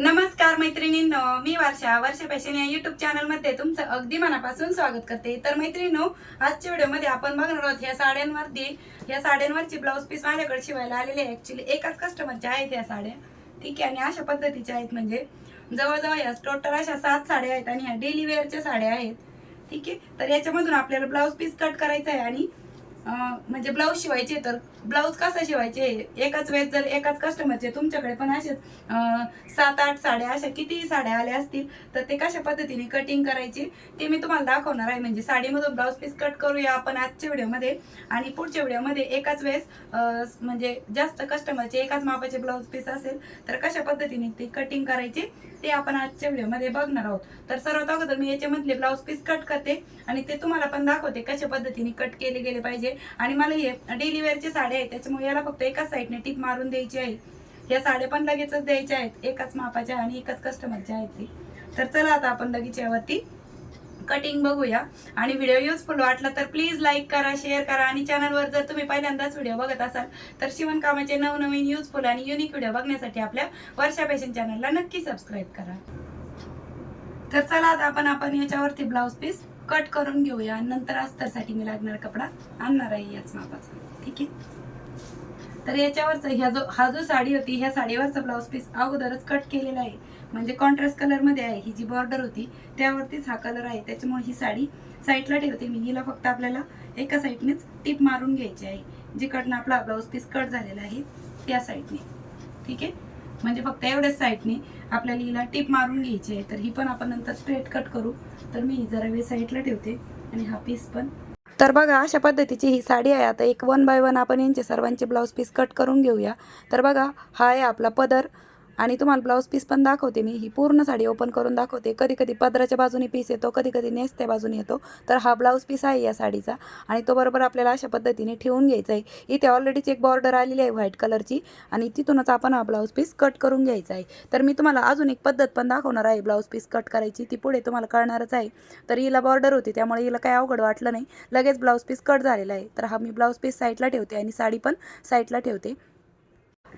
नमस्कार मैत्रिणींनो मी वर्षा. वर्षा फॅशन या युट्यूब चॅनलमध्ये तुमचं अगदी मनापासून स्वागत करते. तर मैत्रिणींनो आजच्या व्हिडिओमध्ये आपण बघणार आहोत ह्या साड्यांवरती. या साड्यांवरची ब्लाऊज पीस माझ्याकडे शिवायला आलेले आहे. ऍक्च्युली एकाच कस्टमरच्या आहेत या साड्या. ठीक आहे आणि अशा पद्धतीच्या आहेत म्हणजे जवळजवळ या टोटल अशा सात साड्या आहेत आणि ह्या डेली वेअरच्या साड्या आहेत. ठीक आहे तर याच्यामधून आपल्याला ब्लाऊज पीस कट करायचा आहे आणि म्हणजे ब्लाऊज शिवायचे तर ब्लाऊज कसा शिवायचे? एकाच वेळेस जर एकाच कस्टमरचे तुमच्याकडे पण असेच सात आठ साड्या अशा कितीही साड्या आल्या असतील तर ते कशा पद्धतीने कटिंग करायची ते मी तुम्हाला दाखवणार आहे. म्हणजे साडीमधून ब्लाऊज पीस कट करूया आपण आजच्या व्हिडिओमध्ये आणि पुढच्या व्हिडिओमध्ये एकाच वेळेस म्हणजे जास्त कस्टमरचे एकाच मापाचे ब्लाऊज पीस असेल तर कशा पद्धतीने ते कटिंग करायचे ते आपण आजच्या व्हिडिओमध्ये बघणार आहोत. तर सर्वात अगोदर मी याच्यामधले ब्लाऊज पीस कट करते आणि ते तुम्हाला पण दाखवते कशा पद्धतीने कट केले गेले पाहिजे. आणि मला हे डेली वेअरचे साड्या आहेत त्याच्यामुळे याला फक्त एकाच साईडने टीप मारून द्यायची आहे. या साड्या पण लगेचच द्यायच्या आहेत. एकाच मापाच्या आणि एकाच कस्टमरच्या आहेत ते. तर चला आता आपण लगेच यावरती कटिंग बघूया. आणि व्हिडिओ युजफुल वाटला तर प्लीज लाईक करा शेअर करा. आणि चॅनलवर जर तुम्ही पहिल्यांदाच व्हिडिओ बघत असाल तर शिवणकामाचे नवनवीन युजफुल आणि युनिक व्हिडिओ बघण्यासाठी आपल्या वर्षा फॅशन चॅनलला नक्की सबस्क्राईब करा. तर चला आता आपण आपण याच्यावरती ब्लाऊज पीस कट करून घेऊया. नंतर अस्तरसाठी मी लागणार कपडा आणणार आहे याच मापाचा ठीक आहे? तर याच्यावरच ह्या जो हा जो साडी होती ह्या साडीवरचा ब्लाऊज पीस अगोदरच कट केलेला आहे. म्हणजे कॉन्ट्रास्ट कलरमध्ये आहे. ही जी बॉर्डर होती त्यावरतीच हा कलर आहे. त्याच्यामुळे ही साडी साईडला ठेवते मी. हिला फक्त आपल्याला एका साईडनेच टिप मारून घ्यायची आहे. जिकडनं आपला ब्लाऊज पीस कट झालेला आहे त्या साईडने ठीक आहे? म्हणजे फक्त एवढ्याच साईडने आपल्याला हिला टिप मारून घ्यायची आहे. तर ही पण आपण नंतर स्ट्रेट कट करू. तर मी जरा वेळ साईडला ठेवते आणि हा पीस पण. तर बघा अशा पद्धतीची ही साडी आहे. आता एक वन बाय वन आपण यांचे सर्वांचे ब्लाऊज पीस कट करून घेऊया. तर बघा हा आहे आपला पदर. आणि तुम्हाला ब्लाऊज पीस पण दाखवते मी. ही पूर्ण साडी ओपन करून दाखवते. कधी कधी पदराच्या बाजूने पीस येतो कधी कधी नेसत्या बाजूने येतो. तर हा ब्लाऊज पीस आहे या साडीचा आणि तो बरोबर आपल्याला अशा पद्धतीने ठेवून घ्यायचा आहे. इथे ऑलरेडीच एक बॉर्डर आलेली आहे व्हाईट कलरची आणि तिथूनच आपण हा ब्लाऊज पीस कट करून घ्यायचा आहे. तर मी तुम्हाला अजून एक पद्धत पण दाखवणार आहे. ब्लाऊज पीस कट करायची ती पुढे तुम्हाला कळणारच आहे. तर हिला बॉर्डर होती त्यामुळे हिला काही अवघड वाटलं नाही. लगेच ब्लाऊज पीस कट झालेला आहे. तर हा मी ब्लाऊज पीस साईडला ठेवते आणि साडी पण साईडला ठेवते.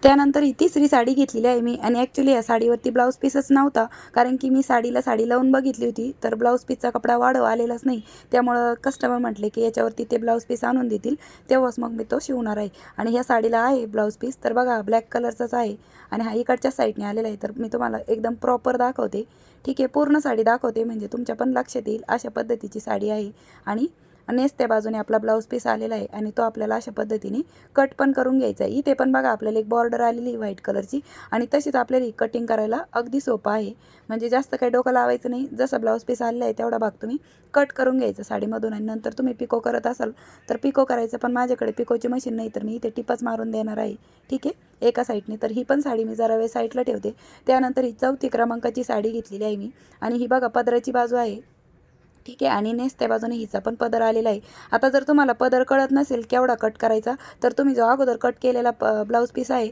त्यानंतर ही तिसरी साडी घेतलेली आहे मी. आणि ॲक्च्युली या साडीवरती ब्लाऊज पीसच नव्हता. कारण की मी साडीला साडी लावून बघितली होती तर ब्लाऊज पीसचा कपडा वाढव आलेलाच नाही. त्यामुळं कस्टमर म्हटले की याच्यावरती ते ब्लाऊज पीस आणून देतील. तेव्हाच मग मी तो शिवणार आहे. आणि ह्या साडीला आहे ब्लाऊज पीस तर बघा ब्लॅक कलरचाच आहे. आणि हा इकडच्या साईडने आलेला आहे तर मी तुम्हाला एकदम प्रॉपर दाखवते. ठीक आहे पूर्ण साडी दाखवते म्हणजे तुमच्या पण लक्षात येईल अशा पद्धतीची साडी आहे. आणि नेस त्या बाजूने आपला ब्लाऊज पीस आलेला आहे आणि तो आपल्याला अशा पद्धतीने कट पण करून घ्यायचा आहे. इथे पण बघा आपल्याला एक बॉर्डर आलेली व्हाईट कलरची आणि तशीच आपल्याला ही कटिंग करायला अगदी सोपं आहे. म्हणजे जास्त काही डोकं लावायचं नाही. जसं ब्लाऊज पीस आलेला आहे तेवढा भाग तुम्ही कट करून घ्यायचं साडीमधून. आणि नंतर तुम्ही पिको करत असाल तर पिको करायचं पण माझ्याकडे पिकोची मशीन नाही तर मी इथे टिपच मारून देणार आहे. ठीक आहे? एका साईडने तर ही पण साडी मी जरा वेळ साईडला ठेवते. त्यानंतर ही चौथी क्रमांकाची साडी घेतलेली आहे मी. आणि ही बघा पदराची बाजू आहे. ठीक आहे. आणि नेसत्या बाजूने हिचा पण पदर आलेला आहे. आता जर तुम्हाला पदर कळत नसेल केवढा कट करायचा तर तुम्ही जो अगोदर कट केलेला प ब्लाऊज पीस आहे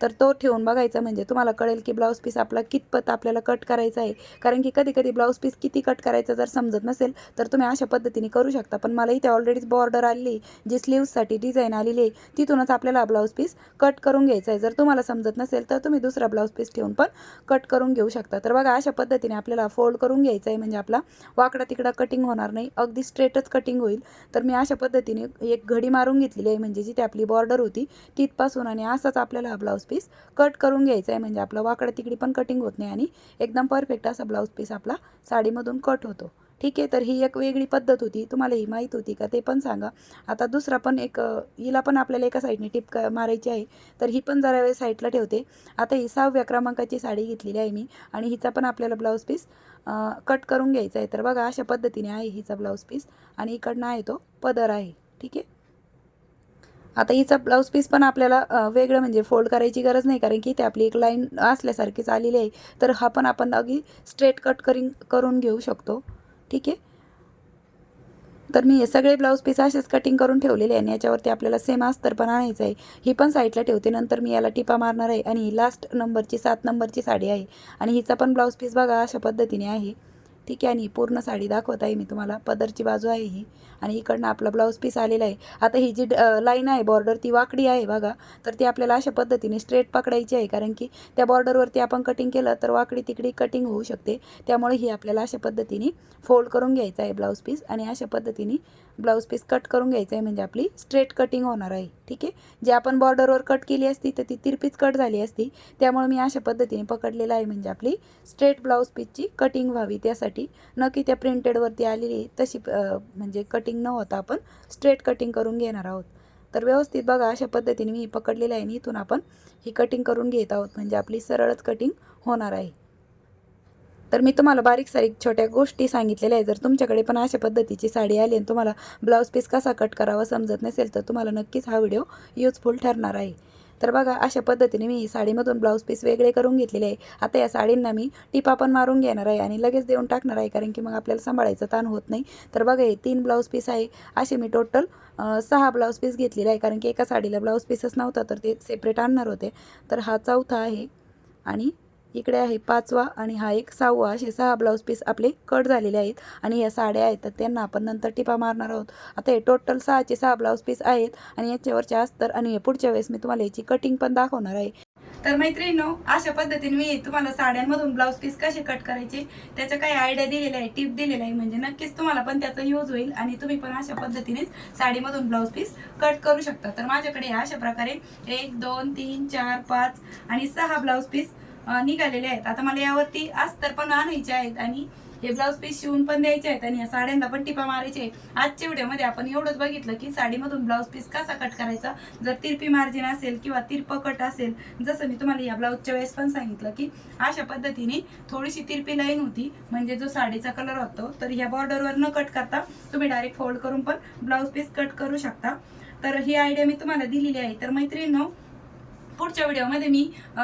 तर तो ठेवून बघायचा म्हणजे तुम्हाला कळेल की ब्लाऊज पीस आपला कितपत आपल्याला कट करायचा आहे. कारण की कधी कधी ब्लाऊज पीस किती कट करायचं जर समजत नसेल तर तुम्ही अशा पद्धतीने करू शकता. पण मला इथे ऑलरेडीच बॉर्डर आलेली आहे जी स्लीव्ससाठी डिझाईन आलेली आहे तिथूनच आपल्याला ब्लाऊज पीस कट करून घ्यायचा आहे. जर तुम्हाला समजत नसेल तर तुम्ही दुसरा ब्लाऊज पीस ठेवून पण कट करून घेऊ शकता. तर बघा अशा पद्धतीने आपल्याला फोल्ड करून घ्यायचं आहे. म्हणजे आपला वाकडा तिकडा कटिंग होणार नाही अगदी स्ट्रेटच कटिंग होईल. तर मी अशा पद्धतीने एक घडी मारून घेतलेली आहे म्हणजे जिथे आपली बॉर्डर होती तिथपासून आणि असाच आपल्याला ब्लाऊज पीस कट करून घ्यायचा आहे म्हणजे आपलं वाकडं तिकडी पण कटिंग होत नाही आणि एकदम परफेक्ट असा ब्लाऊज पीस आपला साडीमधून कट होतो. ठीक आहे तर ही एक वेगळी पद्धत होती. तुम्हाला ही माहीत होती का ते पण सांगा. आता दुसरा पण एक हिला पण आपल्याला एका साईडने टिप क मारायची आहे. तर ही पण जरा वेळ साईडला ठेवते. आता ही सहाव्या क्रमांकाची साडी घेतलेली आहे मी आणि हिचा पण आपल्याला ब्लाऊज पीस कट करून घ्यायचा आहे. तर बघा अशा पद्धतीने आहे हिचा ब्लाऊज पीस आणि इकडनं आहे तो पदर आहे. ठीक आहे? आता हिचा ब्लाऊज पीस पण आपल्याला वेगळं म्हणजे फोल्ड करायची गरज नाही कारण की ते आपली एक लाईन असल्यासारखीच आलेली आहे. तर हा पण आपण अगदी स्ट्रेट कट करीन करून घेऊ शकतो. ठीक आहे? तर मी हे सगळे ब्लाऊज पीस असेच कटिंग करून ठेवलेले आहे आणि याच्यावरती आपल्याला सेम अस्तर पण आणायचं आहे ही पण साईडला ठेवते. नंतर मी याला टिपा मारणार आहे आणि ही लास्ट नंबरची सात नंबरची साडी आहे. आणि हिचा पण ब्लाऊज पीस बघा अशा पद्धतीने आहे. ठीक आहे आणि पूर्ण साडी दाखवत आहे मी तुम्हाला. पदरची बाजू आहे ही. आणि इकडनं आपला ब्लाऊज पीस आलेला आहे. आता ही जी लाईन आहे बॉर्डर ती वाकडी आहे बघा. तर ती आपल्याला अशा पद्धतीने स्ट्रेट पकडायची आहे. कारण की त्या बॉर्डरवरती आपण कटिंग केलं तर वाकडी तिकडी कटिंग होऊ शकते. त्यामुळे ही आपल्याला अशा पद्धतीने फोल्ड करून घ्यायचं आहे ब्लाऊज पीस आणि अशा पद्धतीने ब्लाऊज पीस कट करून घ्यायचं आहे म्हणजे आपली स्ट्रेट कटिंग होणार आहे. ठीक आहे? जे आपण बॉर्डरवर कट केली असती तर ती तिरपीच कट झाली असती. त्यामुळे मी अशा पद्धतीने पकडलेलं आहे म्हणजे आपली स्ट्रेट ब्लाऊज पीसची कटिंग व्हावी. त्यासाठी न की त्या प्रिंटेडवरती आलेली तशी म्हणजे कटिंग न होता आपण स्ट्रेट कटिंग करून घेणार आहोत. तर व्यवस्थित बघा अशा पद्धतीने मी पकडलेलं आहे आणि इथून आपण ही कटिंग करून घेत आहोत. म्हणजे आपली सरळच कटिंग होणार आहे. तर मी तुम्हाला बारीक सारीक छोट्या गोष्टी सांगितलेल्या आहे जर तुमच्याकडे पण अशा पद्धतीची साडी आली आणि तुम्हाला ब्लाऊज पीस कसा कट करावा समजत नसेल तर तुम्हाला नक्कीच हा व्हिडिओ युजफुल ठरणार आहे. तर बघा अशा पद्धतीने मी साडीमधून ब्लाऊज पीस वेगळे करून घेतलेले आहे. आता या साडींना मी टिपा पण मारून घेणार आहे आणि लगेच देऊन टाकणार आहे कारण की मग आपल्याला सांभाळायचं ताण होत नाही. तर बघा हे तीन ब्लाऊज पीस आहे. असे मी टोटल सहा ब्लाऊज पीस घेतलेले आहे कारण की एका साडीला ब्लाऊज पीसच नव्हता तर ते सेपरेट आणणार होते. तर हा चौथा आहे आणि इकडे आहे पाचवा आणि हा एक सहावा. असे सहा ब्लाऊज पीस आपले कट झालेले आहेत. आणि या साड्या आहेत तर त्यांना आपण नंतर टिपा मारणार आहोत. आता हे टोटल सहाचे सहा ब्लाऊज पीस आहेत आणि याच्यावरचे अस्तर आणि हे पुढच्या वेळेस मी तुम्हाला याची कटिंग पण दाखवणार आहे. तर मैत्रिणीनो अशा पद्धतीने मी तुम्हाला साड्यांमधून ब्लाऊज पीस कसे कट करायचे त्याच्या काही आयडिया दिलेल्या आहे टिप दिलेला आहे म्हणजे नक्कीच तुम्हाला पण त्याचा यूज होईल आणि तुम्ही पण अशा पद्धतीनेच साडीमधून ब्लाऊज पीस कट करू शकता. तर माझ्याकडे अशा प्रकारे एक दोन तीन चार पाच आणि सहा ब्लाऊज पीस निघालेले आहेत. आता मला यावरती अस्तर पण आणायचे आहेत आणि हे ब्लाऊज पीस शिवून पण द्यायचे आहेत आणि या साड्यांना पण टिपा मारायचे आजच्या व्हिडिओमध्ये आपण एवढंच बघितलं की साडीमधून ब्लाऊज पीस कसा कट करायचा? जर तिरपी मार्जिन असेल किंवा तिरप कट असेल जसं मी तुम्हाला या ब्लाऊजच्या वेळेस पण सांगितलं की अशा पद्धतीने थोडीशी तिरपी लाईन होती. म्हणजे जो साडीचा कलर होतो तर ह्या बॉर्डरवर न कट करता तुम्ही डायरेक्ट फोल्ड करून पण ब्लाऊज पीस कट करू शकता. तर ही आयडिया मी तुम्हाला दिलेली आहे. तर मैत्रिणी पुढच्या व्हिडिओमध्ये मी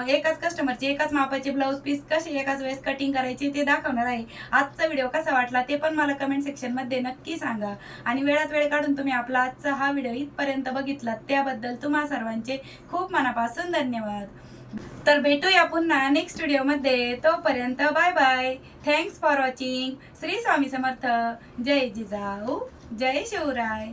एकाच कस्टमरचे एकाच मापाचे ब्लाऊज पीस कसे एकाच वेळेस कटिंग करायचे ते दाखवणार आहे. आजचा व्हिडिओ कसा वाटला ते पण मला कमेंट सेक्शनमध्ये नक्की सांगा. आणि वेळात वेळ काढून तुम्ही आपला आजचा हा व्हिडिओ इथपर्यंत बघितला त्याबद्दल तुम्हा सर्वांचे खूप मनापासून धन्यवाद. तर भेटूया पुन्हा नेक्स्ट व्हिडिओमध्ये तोपर्यंत bye bye thanks for watching Shri Swami Samarth. जय जिजाऊ. जय शिवराय.